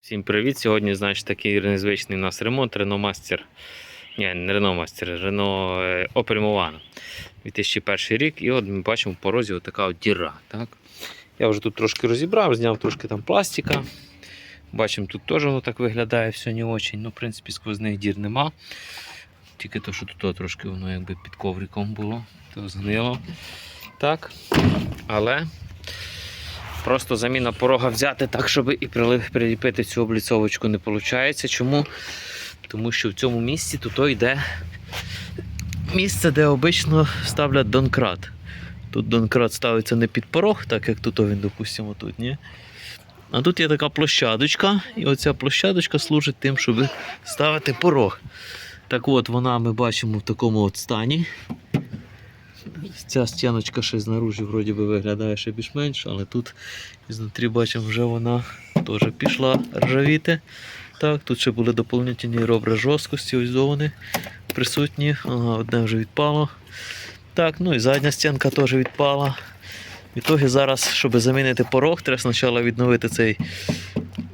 Всім привіт! Сьогодні, значить, такий незвичний у нас ремонт Renault Master. Ні, не Renault Master, Renault е, Opel Movano. 2001 рік. І от ми бачимо в порозі отака от діра. Так? Я вже тут трошки розібрав, зняв трошки там пластика. Бачимо, тут теж воно так виглядає все не очень. Ну, в принципі, сквозних дір нема. Тільки то, що тут трошки воно якби під ковриком було, то згнило. Так. Але Просто заміна порога взяти так, щоб і приліпити цю обліцовочку не виходить. Чому? Тому що в цьому місці тут йде місце, де обично ставлять донкрат. Тут донкрат ставиться не під порог, так як тут він, допустимо, тут, ні? А тут є така площадочка, і оця площадочка служить тим, щоб ставити порог. Так от вона ми бачимо в такому от стані. Ця стіночка ще знаружі вроді би виглядає ще більш-менш, але тут знутрі бачимо, вже вона теж пішла ржавіти. Так, тут ще були доповнительні робри жорсткості, ось до присутні. Ага, одне вже відпало. Так, ну і задня стінка теж відпала. В ітогі зараз, щоб замінити порог, треба спочатку відновити це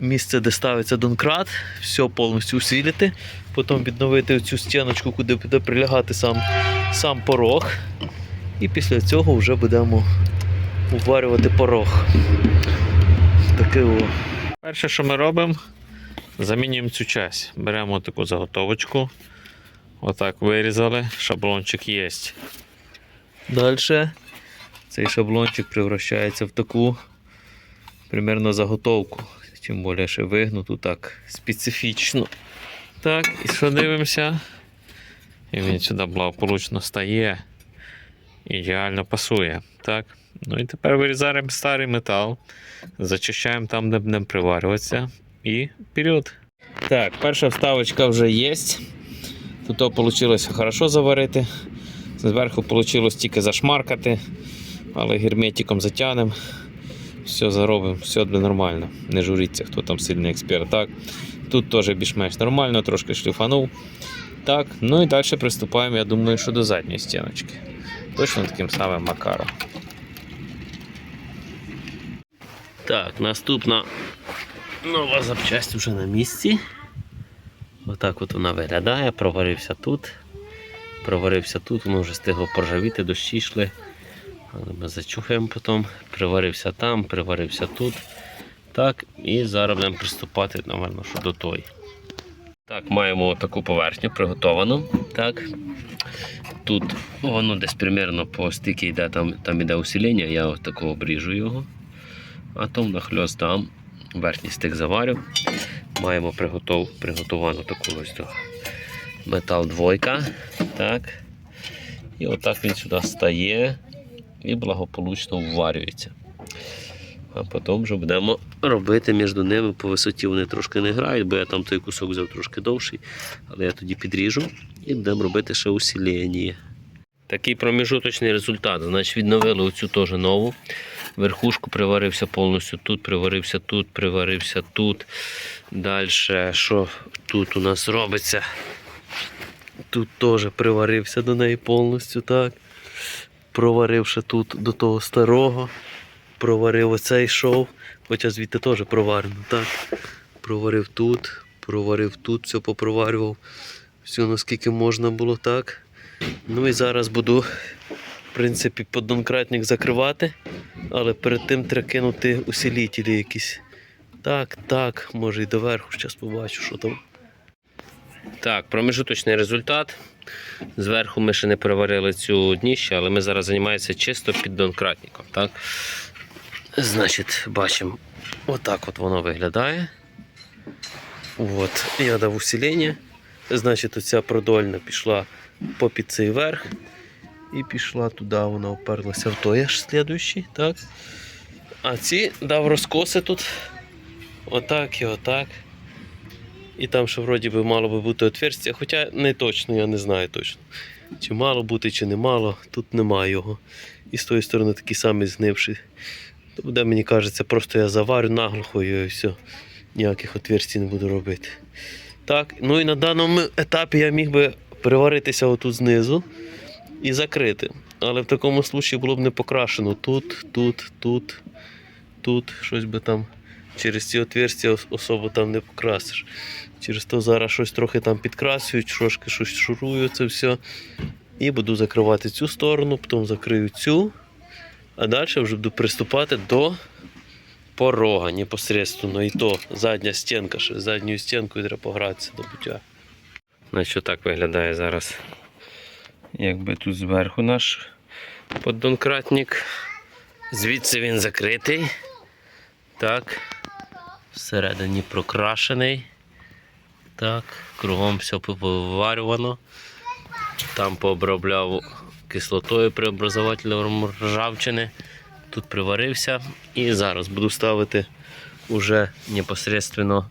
місце, де ставиться донкрат, все повністю усилити, потім відновити цю стіночку, куди буде прилягати сам, сам порог. І після цього вже будемо уварювати порог. Таке о. Перше, що ми робимо, замінюємо цю часть. Беремо таку заготовочку. Отак вирізали, шаблончик є. Далі цей шаблончик превращається в таку примерно заготовку. Тим більше ще вигнуту так специфічно. Так, і що дивимося? І він сюди благополучно стає ідеально пасує. Так. Ну і тепер вирізаємо старий метал, зачищаємо там, де будемо приварюватися, і вперед. Так, перша вставочка вже є. Тут вийшло хорошо заварити. Зверху вийшло тільки зашмаркати, але герметиком затягнемо. Все заробимо, все буде нормально. Не журіться, хто там сильний експерт. Так. Тут теж більш-менш нормально, трошки шліфанув. Так, ну і далі приступаємо, я думаю, що до задньої стіночки. Точно таким самим макаром. Так, наступна нова запчасть вже на місці. Отак от вона виглядає, проварився тут. Проварився тут, воно вже встигло поржавіти, дощі йшли. Але ми зачухаємо потім. Приварився там, приварився тут. Так, і зараз будемо приступати, напевно, що до тої. Так, маємо таку поверхню приготовану. Так. Тут воно десь примерно по стільки йде, там, там йде усилення, я ось такого обріжу його. А то нахльост дам. Верхній стик заварю. Маємо приготов, приготовану таку ось до метал двойка. Так. І отак він сюди стає і благополучно вварюється. А потім вже будемо робити між ними по висоті. Вони трошки не грають, бо я там той кусок взяв трошки довший, але я тоді підріжу і будемо робити ще усилення. Такий проміжуточний результат. Значить, відновили оцю теж нову. Верхушку приварився повністю тут, приварився тут, приварився тут. Далі, що тут у нас робиться? Тут теж приварився до неї повністю, так. Проваривши тут до того старого проварив оцей шов, хоча звідти теж проварено, так. Проварив тут, проварив тут, все попроварював. Все наскільки можна було так. Ну і зараз буду, в принципі, поддонкратник закривати, але перед тим треба кинути усилителі якісь. Так, так, може і доверху, зараз побачу, що там. Так, промежуточний результат. Зверху ми ще не переварили цю дніще, але ми зараз займаємося чисто піддонкратником. Так? Значить, бачимо, отак от воно виглядає. От, я дав усилення. Значить, оця продольна пішла попід цей верх. І пішла туди, вона оперлася в той аж слідуючий, так? А ці дав розкоси тут. Отак і отак. І там ще вроді би мало би бути отверстя, хоча не точно, я не знаю точно. Чи мало бути, чи не мало, тут немає його. І з тої сторони такий самий знивший. То буде, мені кажеться, просто я заварю наглухо і все. Ніяких отверстій не буду робити. Так, ну і на даному етапі я міг би приваритися отут знизу і закрити. Але в такому случаї було б не покрашено тут, тут, тут, тут, щось би там через ці отверстя ос- особо там не покрасиш. Через то зараз щось трохи там підкрасюють, трошки щось шурую, це все. І буду закривати цю сторону, потім закрию цю. А далі вже буду приступати до порога непосредственно. І то задня стінка, ще задньою стінкою треба погратися до буття. Значить, так виглядає зараз. Якби тут зверху наш поддонкратник. Звідси він закритий. Так. Всередині прокрашений. Так, кругом все повиварювано. Там пообробляв кислотою преобразователем ржавчини. Тут приварився. І зараз буду ставити уже непосредственно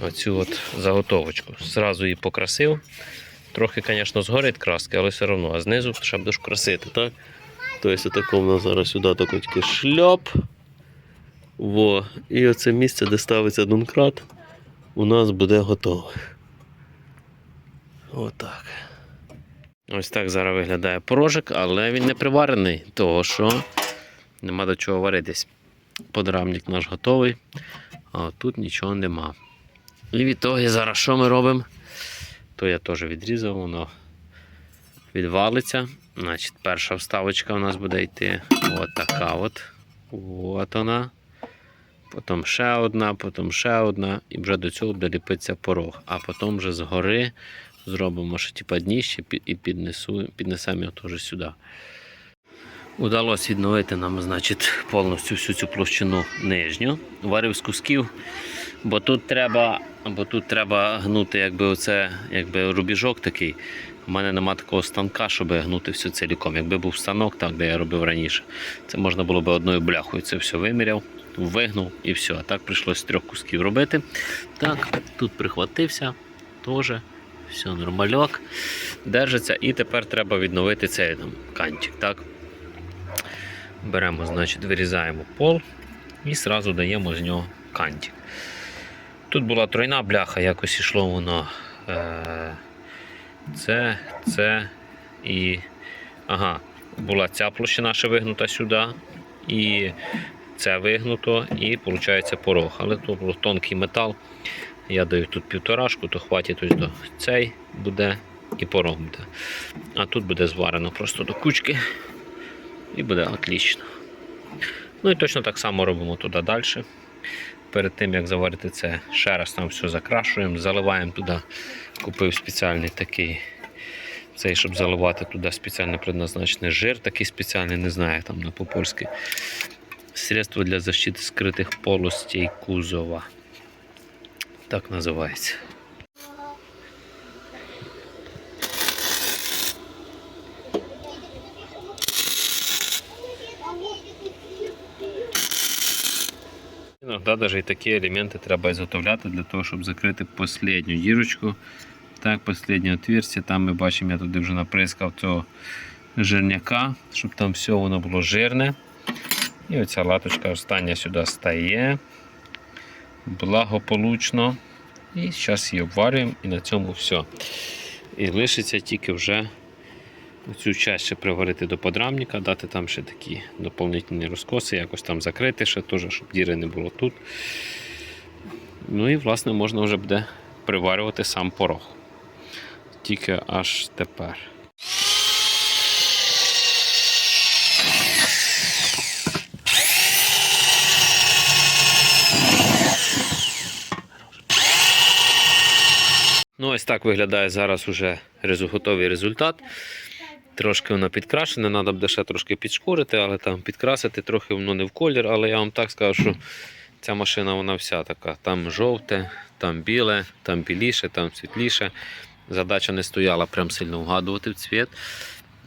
оцю от заготовочку. Зразу її покрасив. Трохи, звісно, згорить краски, але все одно, а знизу ще будеш красити, так? Тобто в нас зараз сюди тільки шльоп. Во. І оце місце, де ставиться донкрат, у нас буде готове. Отак. Ось так зараз виглядає порожик, але він не приварений, того що нема до чого варитись. Подрамник наш готовий, а тут нічого нема. І від того зараз що ми робимо? То я теж відрізав, воно відвалиться. Значить, перша вставочка у нас буде йти от от. От вона. Потім ще одна, потім ще одна, і вже до цього буде ліпитися порог. А потім вже згори зробимо ще типа дніще і піднесу, піднесемо його теж сюди. Удалося відновити нам, значить, повністю всю цю площину нижню. Варив з кусків, бо тут треба, бо тут треба гнути якби оце, якби рубіжок такий. У мене нема такого станка, щоб гнути все ціліком. Якби був станок, так, де я робив раніше, це можна було б одною бляхою це все виміряв, вигнув і все. А так прийшлось з трьох кусків робити. Так, тут прихватився, теж. Все, нормальок. Держиться. І тепер треба відновити цей там кантик. Так? Беремо, значить, вирізаємо пол і одразу даємо з нього кантик. Тут була тройна бляха, якось йшло воно. Е- це, це і. Ага, була ця площина ще вигнута сюди. І це вигнуто, і виходить порог. Але тут був тонкий метал. Я даю тут півторашку, то хватить ось до цей буде і порог буде. А тут буде зварено просто до кучки. І буде отлично. Ну і точно так само робимо туди далі. Перед тим як заварити це, ще раз там все закрашуємо, заливаємо туди. Купив спеціальний такий, цей, щоб заливати туди спеціально предназначений жир, такий спеціальний, не знаю, там на по-польськи. Средство для защити скритих полостей кузова. Так називається. Іноді навіть такі елементи треба ізготовляти для того, щоб закрити останню дірочку. Так, останнє отверстие. Там ми бачимо, я туди вже наприскав цього жирняка, щоб там все воно було жирне. І оця латочка остання сюди стає. Благополучно. І зараз її обварюємо і на цьому все. І лишиться тільки вже цю ще приварити до подрамника, дати там ще такі доповнительні розкоси, якось там закрити, ще теж, щоб діри не було тут. Ну і власне можна вже буде приварювати сам порог. Тільки аж тепер. Ну, ось так виглядає зараз уже готовий результат. Трошки воно підкрашене, треба буде ще трошки підшкурити, але там підкрасити трохи воно не в колір, але я вам так скажу, що ця машина вона вся така. Там жовте, там біле, там біліше, там світліше. Задача не стояла прям сильно вгадувати в цвіт.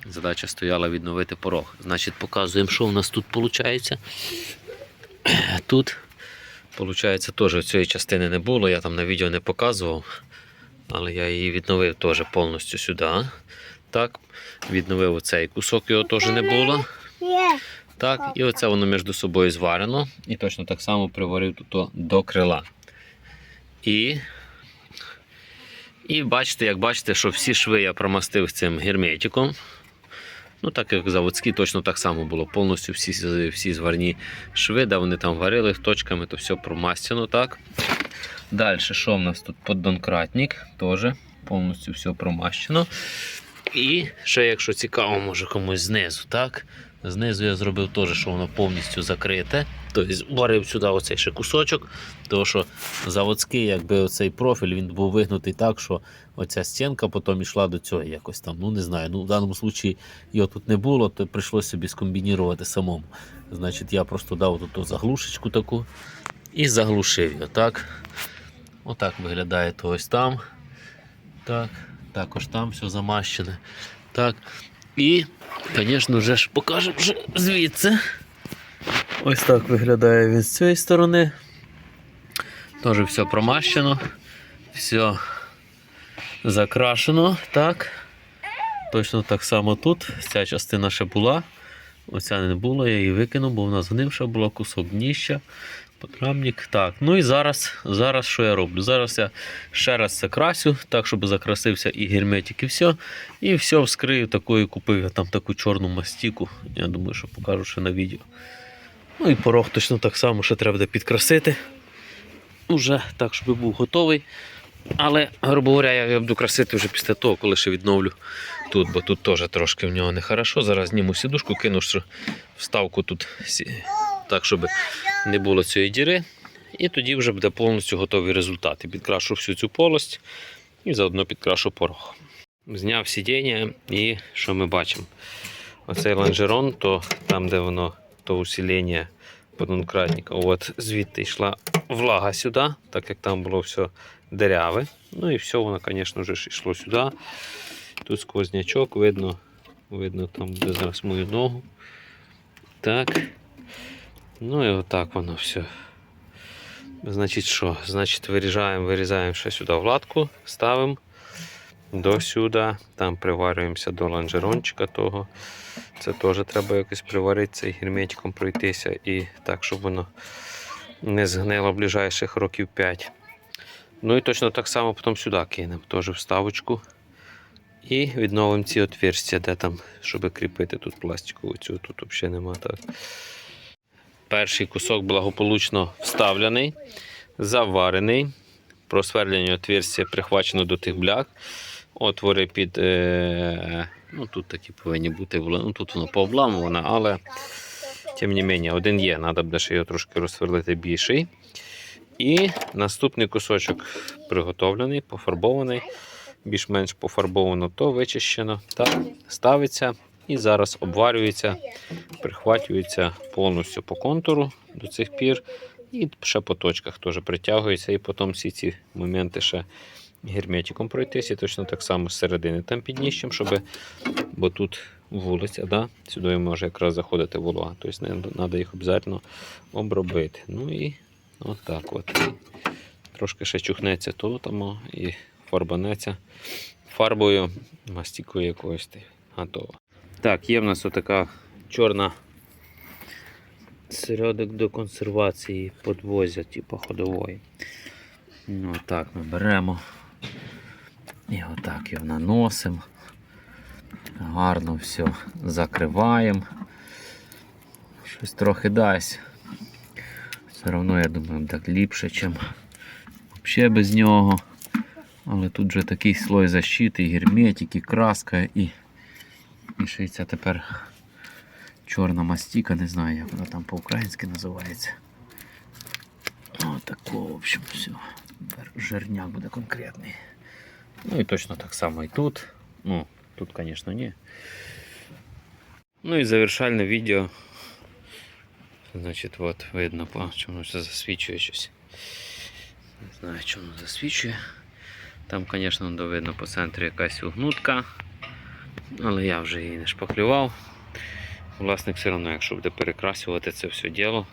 Задача стояла відновити порог. Значить, показуємо, що в нас тут виходить. Тут, виходить, теж цієї частини не було, я там на відео не показував. Але я її відновив теж повністю сюди. Так, відновив оцей кусок, його теж не було. Так, і оце воно між собою зварено. І точно так само приварив тут до крила. І, і бачите, як бачите, що всі шви я промастив цим герметиком. Ну, так як заводські, точно так само було. Повністю всі, всі зварні шви, де вони там варили точками, то все промастяно, так. Далі, що в нас тут? Поддонкратник, теж повністю все промащено. І ще, якщо цікаво, може комусь знизу, так? Знизу я зробив теж, що воно повністю закрите. Тобто варив сюди оцей ще кусочок, тому що заводський, якби оцей профіль він був вигнутий так, що оця стінка потім йшла до цього якось там. Ну не знаю. Ну в даному випадку його тут не було, то прийшлося собі скомбінірувати самому. Значить, я просто дав тут заглушечку таку і заглушив його. Так. Отак виглядає то ось там. Так. Також там все замащене. Так. І, звісно, вже ж покажемо вже звідси. Ось так виглядає він з цієї сторони. Теж все промащено, все закрашено, так. Точно так само тут. Ця частина ще була. Оця не було, я її викинув, бо вона згнивша була, кусок дніща, потрамник. Так, ну і зараз, зараз що я роблю? Зараз я ще раз це красю, так, щоб закрасився і герметик, і все. І все вскрию такою, купив я там таку чорну мастіку. Я думаю, що покажу ще на відео. Ну і порог точно так само, ще треба буде підкрасити. Уже так, щоб був готовий. Але, грубо говоря, я буду красити вже після того, коли ще відновлю тут, бо тут теж трошки в нього нехорошо. Зараз зніму сідушку, кину що вставку тут так, щоб не було цієї діри. І тоді вже буде повністю готовий результат. І підкрашу всю цю полость і заодно підкрашу порог. Зняв сидіння і що ми бачимо? Оцей лонжерон, то там, де воно, то усилення подонкратника, от звідти йшла влага сюди, так як там було все деряве. Ну і все воно, звісно ж, йшло сюди. Тут сквознячок, видно, видно там, де зараз мою ногу. Так. Ну і отак воно все. Значить, що? Значить, вирізаємо, вирізаємо ще сюди владку, ставимо до сюди. Там приварюємося до лонжерончика того. Це теж треба якось приваритися і герметиком пройтися. І так, щоб воно не згнило в ближайших років 5. Ну і точно так само потім сюди кинемо, теж вставочку. І відновимо ці отверстия, де там, щоб кріпити тут пластикову цю, тут взагалі нема так. Перший кусок благополучно вставлений, заварений. Просверлені отверстия прихвачено до тих бляк. Отвори під. Е, ну, тут такі повинні бути. Ну, тут воно пообламувано, але тим не менше, один є, треба буде ще його трошки розсверлити більший. І наступний кусочок приготовлений, пофарбований, більш-менш пофарбовано, то вичищено. Так, ставиться і зараз обварюється, прихватюється повністю по контуру до цих пір. І ще по точках теж притягується, і потім всі ці моменти ще герметиком пройтися, і точно так само з середини там підніщем, щоб, бо тут вулиця, да? сюди може якраз заходити волога. Тобто треба їх обзарно обробити. Ну і отак от. Трошки ще чухнеться там і фарбанеться фарбою, мастікою якоюсь. Готово. Так, є в нас отака чорна середок до консервації подвозя, типу ходової. Ну, так ми беремо і отак його наносимо. Гарно все закриваємо. Щось трохи дасть. Все одно, я думаю, так ліпше, ніж взагалі без нього. Але тут вже такий слой защити, і герметик, і краска, і, ця тепер чорна мастіка, не знаю, як вона там по-українськи називається. Отако, в общем, все. Тепер жирняк буде конкретний. Ну і точно так само і тут. Ну, тут, звісно, ні. Ну і завершальне відео. Значить, от видно, по чому це засвічує щось. Не знаю, чому засвічує. Там, звісно, видно по центрі якась угнутка. Але я вже її не шпаклював. Власник все одно, якщо буде перекрасувати це все діло,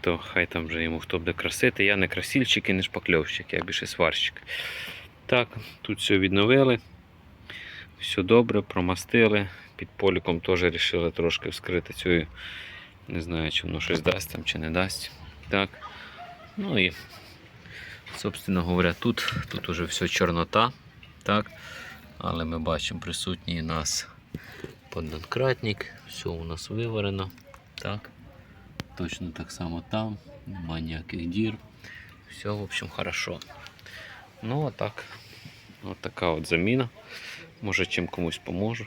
то хай там вже йому хто буде красити. Я не красильщик і не шпакльовщик, я більше сварщик. Так, тут все відновили. Все добре, промастили. Під поліком теж вирішили трошки вскрити цю. Не знаю, чи воно щось дасть там чи не дасть. Так. Ну і, собственно говоря, тут, тут уже все чорнота. Так. Але ми бачимо присутній у нас Поддонкратник, все у нас виварено. Так. Точно так само там. Нема ніяких дір. Все, в общем, хорошо. Ну, а так. От заміна. Може, чим комусь поможу.